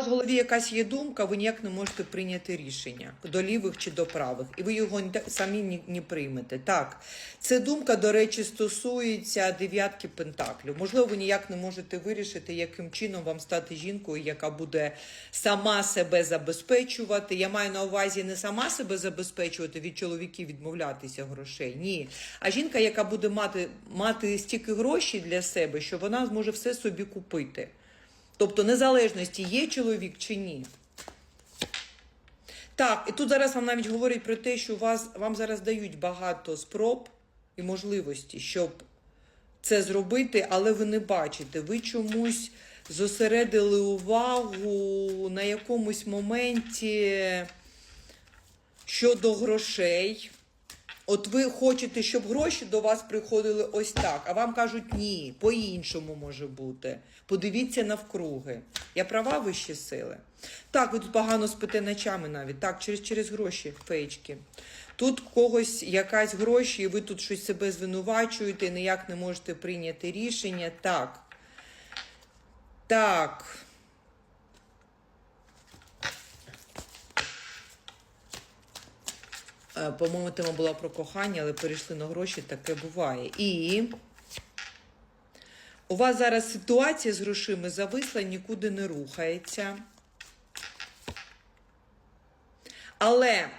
вас в голові якась є думка, ви ніяк не можете прийняти рішення до лівих чи до правих, і ви його самі не приймете. Так, це думка, до речі, стосується дев'ятки пентаклів. Можливо, ви ніяк не можете вирішити, яким чином вам стати жінкою, яка буде сама себе забезпечувати. Я маю на увазі не сама себе забезпечувати від чоловіків відмовлятися грошей. Ні. А жінка, яка буде мати, мати стільки грошей для себе, що вона зможе все собі купити. Тобто незалежності є чоловік чи ні. Так, і тут зараз вам навіть говорять про те, що вас, вам зараз дають багато спроб і можливості, щоб це зробити, але ви не бачите. Ви чомусь зосередили увагу на якомусь моменті щодо грошей. От ви хочете, щоб гроші до вас приходили ось так, а вам кажуть ні, по-іншому може бути. Подивіться навкруги. Я права вищі сили. Так, ви тут погано спите ночами навіть. Так, через, через гроші, феєчки. Тут когось якась гроші, і ви тут щось себе звинувачуєте, ніяк не можете прийняти рішення. Так. Так. По-моєму, тема була про кохання, але перейшли на гроші, таке буває. І у вас зараз ситуація з грошима зависла, нікуди не рухається. Але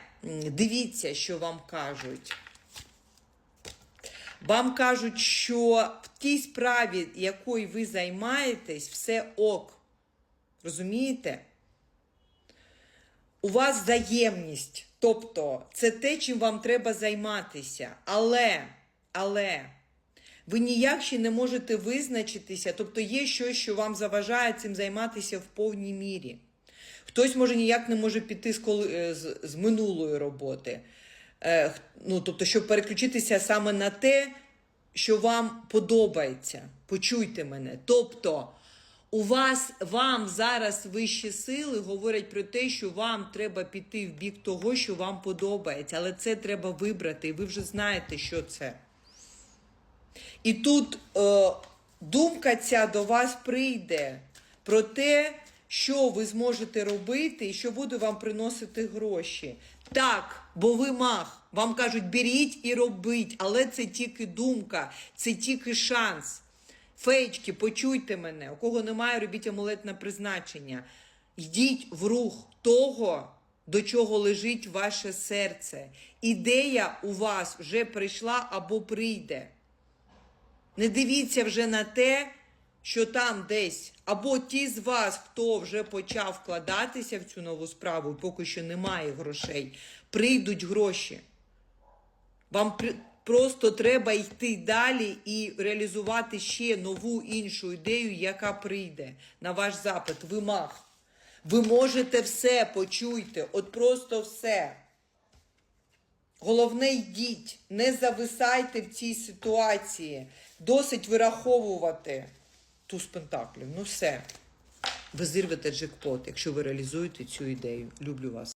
дивіться, що вам кажуть. Вам кажуть, що в тій справі, якою ви займаєтесь, все ок. Розумієте? У вас взаємність. Тобто, це те, чим вам треба займатися. Але, але, ви ніяк ще не можете визначитися, тобто є щось, що вам заважає цим займатися в повній мірі. Хтось може ніяк не може піти з, коли, е, з, з минулої роботи. Е, ну, тобто, щоб переключитися саме на те, що вам подобається. Почуйте мене. Тобто, у вас вам зараз вищі сили говорять про те, що вам треба піти в бік того, що вам подобається, але це треба вибрати, і ви вже знаєте, що це. І тут е, думка ця до вас прийде про те, що ви зможете робити і що буде вам приносити гроші. Так, бо ви мах. Вам кажуть, беріть і робіть, але це тільки думка, це тільки шанс. Феєчки, почуйте мене, у кого немає, робіть амулетне призначення. Йдіть в рух того, до чого лежить ваше серце. Ідея у вас вже прийшла або прийде. Не дивіться вже на те, що там десь, або ті з вас, хто вже почав вкладатися в цю нову справу, поки що немає грошей, прийдуть гроші. Вам просто треба йти далі і реалізувати ще нову іншу ідею, яка прийде на ваш запит. Ви мах. Ви можете все, почуйте, от просто все. Головне, йдіть, не зависайте в цій ситуації. Досить вираховувати туз пентаклів. Ну все. Ви зірвете джекпот, якщо ви реалізуєте цю ідею. Люблю вас.